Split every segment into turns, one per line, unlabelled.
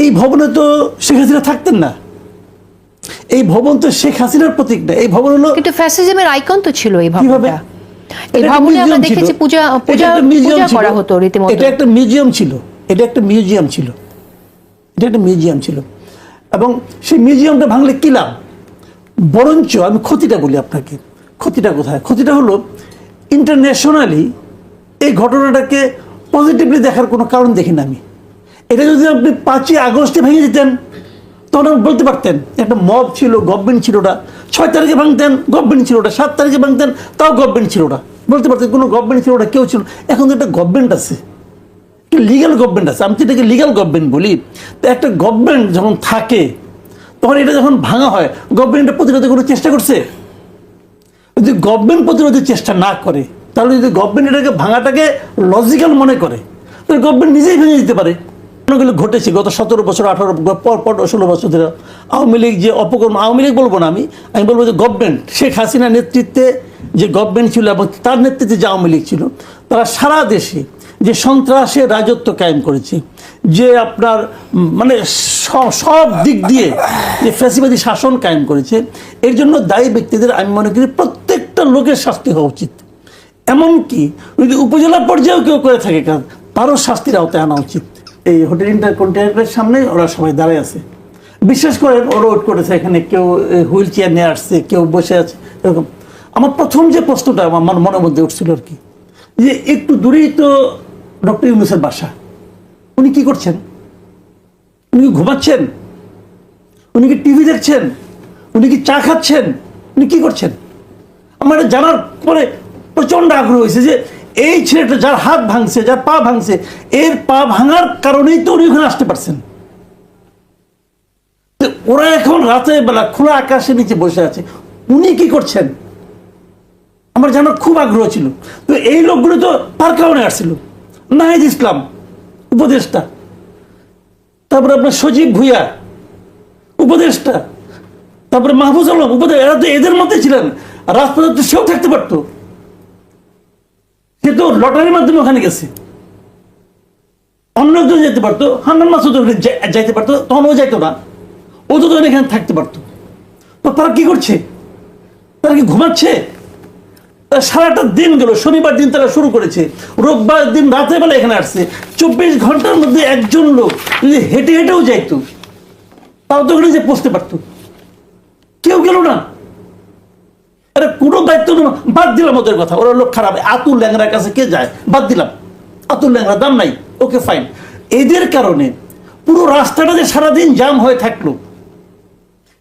এই ভবনে তো শেখ হাসিনা থাকতেন না। এই ভবন তো শেখ হাসিনার প্রতীক না। এই ভবন হলো
কিন্তু ফ্যাসিজমের আইকন তো ছিল এই ভবনটা। এই ভবনে আমরা দেখেছি পূজা পূজা পূজা করা হতো রীতিমতো।
এটা একটা মিউজিয়াম ছিল। এটা একটা মিউজিয়াম ছিল। এটা একটা মিউজিয়াম ছিল। এবং সেই মিউজিয়ামটা ভাঙলে কি লাভ? বরঞ্চ আমি ক্ষতিটা বলি আপনাকে। ক্ষতিটা কোথায়? ক্ষতিটা হলো ইন্টারন্যাশনালি এই ঘটনাটাকে পজিটিভলি দেখার কোনো কারণ দেখি না আমি। এটা যদি আপনি পাঁচই আগস্টে ভেঙে দিতেন, তখন বলতে পারতেন, একটা মব ছিল, গভর্নমেন্ট ছিল ওটা। ছয় তারিখে ভাঙতেন, গভর্নমেন্ট ছিল ওটা। সাত তারিখে ভাঙতেন, তাও গভর্নমেন্ট ছিল ওটা। বলতে পারতেন, কোনো গভর্নমেন্ট ছিল ওটা, কেউ ছিল এখন তো একটা গভর্নমেন্ট আছে। লিগাল গভর্নমেন্ট আছে। আমি তো এটাকে লিগাল গভর্নমেন্ট বলি। তো একটা গভর্নমেন্ট যখন থাকে, তখন এটা যখন ভাঙা হয়, গভর্নমেন্টের প্রতিরোধে কোনো চেষ্টা করছে? যদি গভর্নমেন্ট প্রতিরোধের চেষ্টা না করে, তাহলে যদি গভর্নমেন্ট এটাকে ভাঙাটাকে লজিক্যাল মনে করে, তাহলে গভর্নমেন্ট নিজেই ভেঙে দিতে পারে। অনেকগুলো ঘটেছে গত সতেরো বছর, আঠারো পর ষোলো বছর ধরে। আওয়ামী লীগ যে অপকর্ম, আওয়ামী লীগ বলব না আমি আমি বলব যে গভর্নমেন্ট শেখ হাসিনার নেতৃত্বে যে গভর্নমেন্ট ছিল এবং তার নেতৃত্বে যে আওয়ামী লীগ ছিল, তারা সারা দেশে যে সন্ত্রাসের রাজত্ব কায়েম করেছে, যে আপনার মানে সব দিক দিয়ে যে ফ্যাসিবাদী শাসন কায়েম করেছে, এর জন্য দায়ী ব্যক্তিদের আমি মনে করি প্রত্যেকটা লোকের শাস্তি হওয়া উচিত। এমনকি যদি উপজেলা পর্যায়েও কেউ করে থাকে কাজ তারও শাস্তির আওতায় আনা উচিত। এই হোটেল ইন্টারকন্টিনেন্টালের সামনে ওরা সবাই দাঁড়ায় আছে। বিশ্বাস করেন ওরা ওট করেছে, এখানে কেউ হুইল চেয়ার নিয়ে আসছে, কেউ বসে আছে, এরকম। আমার প্রথম যে প্রশ্নটা আমার মনের মধ্যে উঠছিল আর কি, যে একটু দূরেই তো ডক্টর ইউনুসের বাসা। উনি কি করছেন? উনি কি ঘুমাচ্ছেন? উনি কি টিভি দেখছেন? উনি কি চা খাচ্ছেন? উনি কি করছেন? আমার জানার পরে প্রচণ্ড আগ্রহ হয়েছে যে এই ছেলেটা যার হাত ভাঙছে, যার পা ভাঙছে, এর পা ভাঙার কারণেই তো উনি ওখানে আসতে পারছেন। ওরা এখন রাতের বেলা খোলা আকাশের নিচে বসে আছে। উনি কি করছেন? আমার জানার খুব আগ্রহ ছিল। তো এই লোকগুলো তো তার কারণে আসছিল। নাহিদ ইসলাম, উপদেষ্টা। তারপরে আপনার সজীব ভুইয়া, উপদেষ্টা। তারপরে মাহফুজ আলম উপদেশ এরা তো এদের মধ্যে ছিলেন। রাজপথে তো সেও থাকতে পারতো। সে তো লটারির মাধ্যমে ওখানে গেছে। অন্য একজন যেতে পারতো, হান্নান মাসুদ যাইতে পারতো তখন ও যাইতো না। ও তো তখন এখানে থাকতে পারতো। তো তারা কি করছে? তারা কি ঘুমাচ্ছে? সারাটা দিন গেল, শনিবার দিন তারা শুরু করেছে। রোববার দিন রাতের বেলা এখানে আসছে। চব্বিশ ঘণ্টার মধ্যে একজন লোক যদি হেঁটে হেঁটেও যাইতো, তাও তো ওখানে যে পৌঁছতে পারতো। কেউ গেল না। বাদ দিলাম ওদের কথা। ওরা লোক খারাপ। আতুল ল্যাংরার কাছে কে যায়? বাদ দিলাম। আতুল ল্যাংরা দাম নাই। ওকে ফাইন এদের কারণে পুরো রাস্তাটা যে সারাদিন জাম হয়ে থাকল,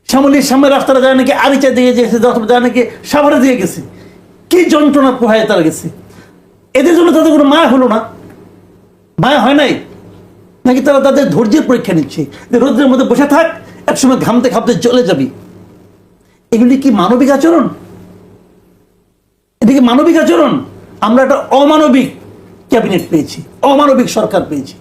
শ্যামলির সামনে রাস্তাটা যায় নাকি, আরিচা দিয়ে গেছে যায় নাকি, সাভারে দিয়ে গেছে। কি যন্ত্রণা পোহায় তারা গেছে। এদের জন্য তাদের কোনো মায়া হলো না? মায়া হয় নাই? নাকি তারা তাদের ধৈর্যের পরীক্ষা নিচ্ছে? যে রোদ্রের মধ্যে বসে থাক, একসময় ঘামতে ঘামতে চলে যাবি। এগুলি কি মানবিক আচরণ? এটা কি মানবিক আচরণ আমরা একটা অমানবিক ক্যাবিনেট পেয়েছি অমানবিক সরকার পেয়েছি।